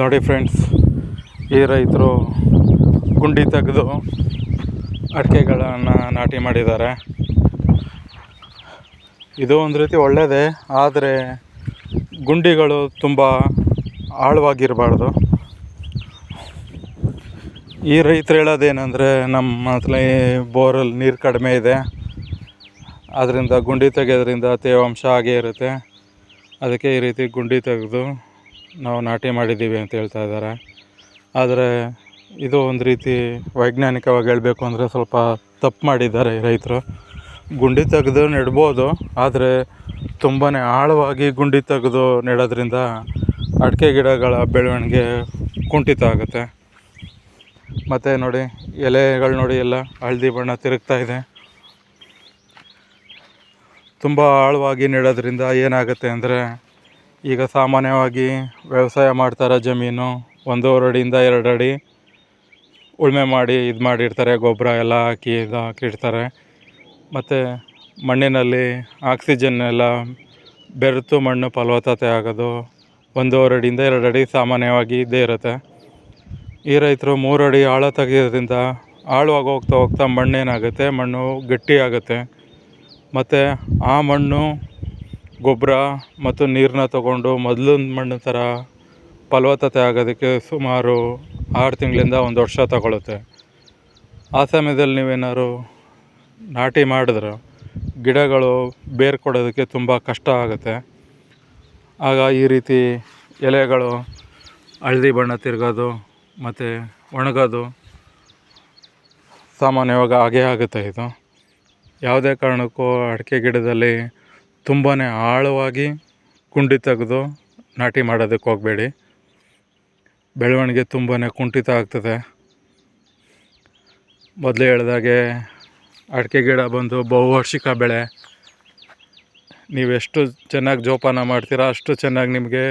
ನೋಡಿ ಫ್ರೆಂಡ್ಸ್, ಈ ರೈತರು ಗುಂಡಿ ತೆಗೆದು ಅಡಿಕೆಗಳನ್ನು ನಾಟಿ ಮಾಡಿದ್ದಾರೆ. ಇದು ಒಂದು ರೀತಿ ಒಳ್ಳೆಯದೇ ಆದರೆ ಗುಂಡಿಗಳು ತುಂಬ ಆಳವಾಗಿರಬಾರ್ದು. ಈ ರೈತರು ಹೇಳೋದೇನೆಂದರೆ ನಮ್ಮ ಹತ್ರ ಬೋರಲ್ಲಿ ನೀರು ಕಡಿಮೆ ಇದೆ. ಅದರಿಂದ ಗುಂಡಿ ತೆಗೆಯೋದ್ರಿಂದ ತೇವಾಂಶ ಆಗೇ ಇರುತ್ತೆ. ಅದಕ್ಕೆ ಈ ರೀತಿ ಗುಂಡಿ ತೆಗೆದು ನಾವು ನಾಟಿ ಮಾಡಿದ್ದೀವಿ ಅಂತ ಹೇಳ್ತಾ ಇದ್ದಾರೆ. ಆದರೆ ಇದು ಒಂದು ರೀತಿ ವೈಜ್ಞಾನಿಕವಾಗಿ ಹೇಳಬೇಕು ಅಂದರೆ ಸ್ವಲ್ಪ ತಪ್ಪು ಮಾಡಿದ್ದಾರೆ ರೈತರು. ಗುಂಡಿ ತೆಗೆದು ನೆಡ್ಬೋದು, ಆದರೆ ತುಂಬಾ ಆಳವಾಗಿ ಗುಂಡಿ ತೆಗೆದು ನೆಡೋದ್ರಿಂದ ಅಡಿಕೆ ಗಿಡಗಳ ಬೆಳವಣಿಗೆ ಕುಂಠಿತ ಆಗುತ್ತೆ. ಮತ್ತು ನೋಡಿ, ಎಲೆಗಳು ನೋಡಿ ಎಲ್ಲ ಹಳದಿ ಬಣ್ಣ ತಿರುಗ್ತಾ ಇದೆ. ತುಂಬ ಆಳವಾಗಿ ನೆಡೋದ್ರಿಂದ ಏನಾಗುತ್ತೆ ಅಂದರೆ ಈಗ ಸಾಮಾನ್ಯವಾಗಿ ವ್ಯವಸಾಯ ಮಾಡ್ತಾರೆ ಜಮೀನು ಒಂದೂವರೆ ಅಡಿಯಿಂದ ಎರಡು ಅಡಿ ಉಳುಮೆ ಮಾಡಿ ಇದು ಮಾಡಿರ್ತಾರೆ, ಗೊಬ್ಬರ ಎಲ್ಲ ಹಾಕಿ ಇದು ಹಾಕಿರ್ತಾರೆ. ಮತ್ತು ಮಣ್ಣಿನಲ್ಲಿ ಆಕ್ಸಿಜನ್ ಎಲ್ಲ ಬೆರೆತು ಮಣ್ಣು ಫಲವತ್ತತೆ ಆಗೋದು ಒಂದೂವರೆ ಅಡಿಯಿಂದ ಎರಡು ಅಡಿ ಸಾಮಾನ್ಯವಾಗಿ ಇದ್ದೇ ಇರುತ್ತೆ. ಈ ರೈತರು ಮೂರು ಅಡಿ ಆಳ ತೆಗೆಯೋದ್ರಿಂದ ಆಳವಾಗಿ ಹೋಗ್ತಾ ಹೋಗ್ತಾ ಮಣ್ಣೇನಾಗುತ್ತೆ, ಮಣ್ಣು ಗಟ್ಟಿಯಾಗುತ್ತೆ. ಮತ್ತು ಆ ಮಣ್ಣು ಗೊಬ್ಬರ ಮತ್ತು ನೀರನ್ನ ತಗೊಂಡು ಮೊದ್ಲಿನ ಮಣ್ಣು ಥರ ಫಲವತ್ತತೆ ಆಗೋದಕ್ಕೆ ಸುಮಾರು ಆರು ತಿಂಗಳಿಂದ ಒಂದು ವರ್ಷ ತಗೊಳುತ್ತೆ. ಆ ಸಮಯದಲ್ಲಿ ನೀವೇನಾದ್ರು ನಾಟಿ ಮಾಡಿದ್ರೆ ಗಿಡಗಳು ಬೇರು ಕೊಡೋದಕ್ಕೆ ತುಂಬ ಕಷ್ಟ ಆಗುತ್ತೆ. ಆಗ ಈ ರೀತಿ ಎಲೆಗಳು ಹಳದಿ ಬಣ್ಣ ತಿರ್ಗೋದು ಮತ್ತು ಒಣಗೋದು ಸಾಮಾನ್ಯವಾಗಿ ಹಾಗೇ ಆಗುತ್ತೆ ಇದು. ಯಾವುದೇ ಕಾರಣಕ್ಕೂ ಅಡಿಕೆ ಗಿಡದಲ್ಲಿ ತುಂಬಾ ಆಳವಾಗಿ ಕುಂಡಿ ತೆಗೆದು ನಾಟಿ ಮಾಡೋದಕ್ಕೆ ಹೋಗಬೇಡಿ. ಬೆಳವಣಿಗೆ ತುಂಬಾ ಕುಂಠಿತ ಆಗ್ತದೆ. ಮೊದಲೇ ಹೇಳಿದಾಗೆ ಅಡಿಕೆ ಗಿಡ ಬಂದು ಬಹುವಾರ್ಷಿಕ ಬೆಳೆ. ನೀವೆಷ್ಟು ಚೆನ್ನಾಗಿ ಜೋಪಾನ ಮಾಡ್ತೀರಾ ಅಷ್ಟು ಚೆನ್ನಾಗಿ ನಿಮಗೆ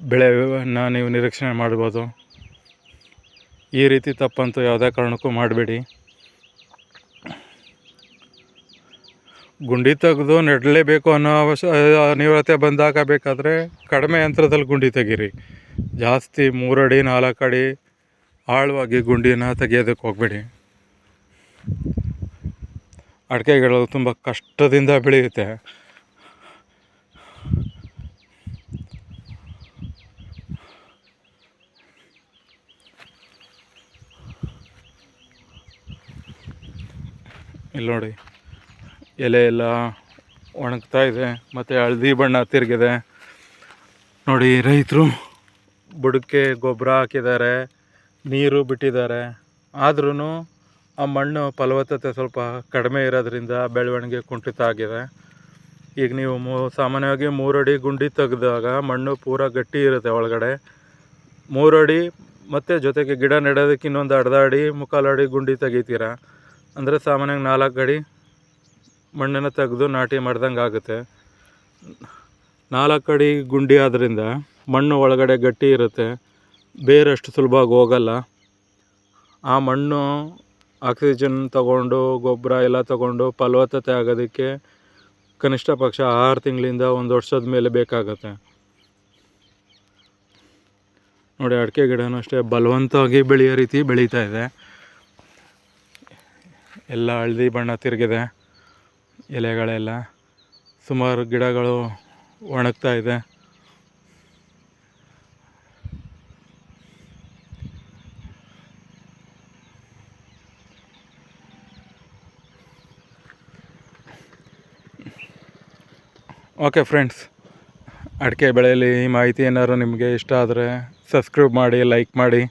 ಬೆಳೆಯನ್ನು ನೀವು ನಿರೀಕ್ಷಣೆ ಮಾಡ್ಬೋದು. ಈ ರೀತಿ ತಪ್ಪಂತೂ ಯಾವುದೇ ಕಾರಣಕ್ಕೂ ಮಾಡಬೇಡಿ. ಗುಂಡಿ ತೆಗೆದು ನೆಡಲೇಬೇಕು ಅನ್ನೋ ಅವಶ್ಯ ಅನಿವಾರ್ಯತೆ ಬಂದಾಗ ಬೇಕಾದರೆ ಕಡಿಮೆ ಯಂತ್ರದಲ್ಲಿ ಗುಂಡಿ ತೆಗೀರಿ. ಜಾಸ್ತಿ ಮೂರಡಿ ನಾಲ್ಕು ಅಡಿ ಆಳವಾಗಿ ಗುಂಡಿನ ತೆಗಿಯೋದಕ್ಕೆ ಹೋಗಬೇಡಿ. ಅಡಿಕೆಗಳು ತುಂಬ ಕಷ್ಟದಿಂದ ಬೆಳೆಯುತ್ತೆ. ಇಲ್ಲಿ ನೋಡಿ. ಎಲೆ ಎಲ್ಲ ಒಣಗ್ತಾ ಇದೆ, ಮತ್ತು ಹಳದಿ ಬಣ್ಣ ತಿರುಗಿದೆ. ನೋಡಿ ರೈತರು ಬುಡಕ್ಕೆ ಗೊಬ್ಬರ ಹಾಕಿದ್ದಾರೆ, ನೀರು ಬಿಟ್ಟಿದ್ದಾರೆ. ಆದ್ರೂ ಆ ಮಣ್ಣು ಫಲವತ್ತತೆ ಸ್ವಲ್ಪ ಕಡಿಮೆ ಇರೋದ್ರಿಂದ ಬೆಳವಣಿಗೆ ಕುಂಠಿತ ಆಗಿದೆ. ಈಗ ನೀವು ಮೂ, ಸಾಮಾನ್ಯವಾಗಿ ಮೂರಡಿ ಗುಂಡಿ ತೆಗೆದಾಗ ಮಣ್ಣು ಪೂರ ಗಟ್ಟಿ ಇರುತ್ತೆ ಒಳಗಡೆ. ಮೂರಡಿ ಮತ್ತು ಜೊತೆಗೆ ಗಿಡ ನೆಡೋದಕ್ಕೆ ಇನ್ನೊಂದು ಅರ್ಧ ಅಡಿ ಮುಕ್ಕಾಲು ಅಡಿ ಗುಂಡಿ ತೆಗಿತೀರ? ಅಂದರೆ ಸಾಮಾನ್ಯವಾಗಿ ನಾಲ್ಕು ಅಡಿ ಮಣ್ಣನ್ನು ತೆಗೆದು ನಾಟಿ ಮಾಡ್ದಂಗೆ ಆಗುತ್ತೆ. ನಾಲ್ಕು ಅಡಿ ಗುಂಡಿ ಆದ್ದರಿಂದ ಮಣ್ಣು ಒಳಗಡೆ ಗಟ್ಟಿ ಇರುತ್ತೆ. ಬೇರಷ್ಟು ಸುಲಭವಾಗಿ ಹೋಗಲ್ಲ. ಆ ಮಣ್ಣು ಆಕ್ಸಿಜನ್ ತಗೊಂಡು, ಗೊಬ್ಬರ ಎಲ್ಲ ತಗೊಂಡು ಫಲವತ್ತತೆ ಆಗೋದಕ್ಕೆ ಕನಿಷ್ಠ ಪಕ್ಷ ಆರು ತಿಂಗಳಿಂದ ಒಂದು ವರ್ಷದ ಮೇಲೆ ಬೇಕಾಗುತ್ತೆ. ನೋಡಿ, ಅಡಿಕೆ ಗಿಡನೂ ಅಷ್ಟೇ ಬಲವಂತವಾಗಿ ಬೆಳೆಯೋ ರೀತಿ ಬೆಳೀತಾ ಇದೆ. ಎಲ್ಲ ಹಳದಿ ಬಣ್ಣ ತಿರುಗಿದೆ. ಎಲೆಗಳೆಲ್ಲ ಸುಮಾರು ಗಿಡಗಳು ಒಣಗ್ತಾ ಇದೆ. ಓಕೆ ಫ್ರೆಂಡ್ಸ್ ಅಡಿಕೆ ಬೆಳೆಯಲ್ಲಿ ಈ ಮಾಹಿತಿ ಏನಾದ್ರು ನಿಮಗೆ ಇಷ್ಟ ಆದರೆ ಸಬ್ಸ್ಕ್ರೈಬ್ ಮಾಡಿ ಲೈಕ್ ಮಾಡಿ.